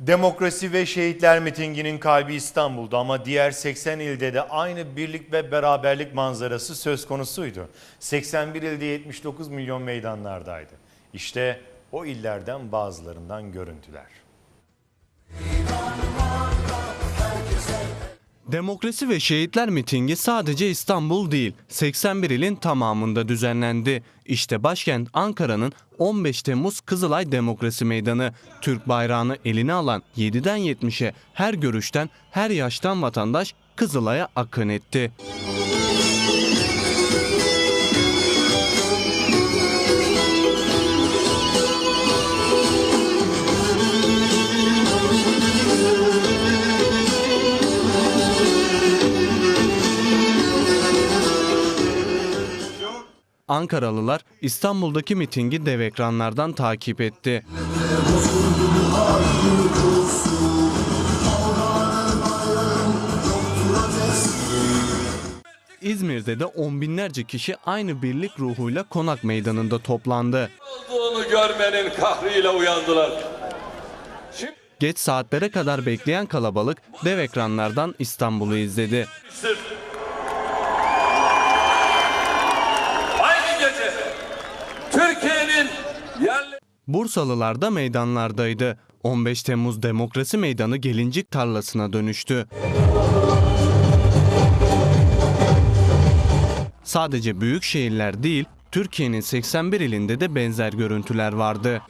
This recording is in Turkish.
Demokrasi ve Şehitler mitinginin kalbi İstanbul'da ama diğer 80 ilde de aynı birlik ve beraberlik manzarası söz konusuydu. 81 ilde 79 milyon meydanlardaydı. İşte o illerden bazılarından görüntüler. Demokrasi ve Şehitler mitingi sadece İstanbul değil, 81 ilin tamamında düzenlendi. İşte başkent Ankara'nın 15 Temmuz Kızılay Demokrasi Meydanı. Türk bayrağını eline alan 7'den 70'e her görüşten, her yaştan vatandaş Kızılay'a akın etti. Ankaralılar İstanbul'daki mitingi dev ekranlardan takip etti. İzmir'de de on binlerce kişi aynı birlik ruhuyla konak meydanında toplandı. olduğunu görmenin kahrıyla uyandılar. Şimdi Geç saatlere kadar bekleyen kalabalık dev ekranlardan İstanbul'u izledi. aynı Bursalılar da meydanlardaydı. 15 Temmuz Demokrasi Meydanı gelincik tarlasına dönüştü. Sadece büyük şehirler değil, Türkiye'nin 81 ilinde de benzer görüntüler vardı.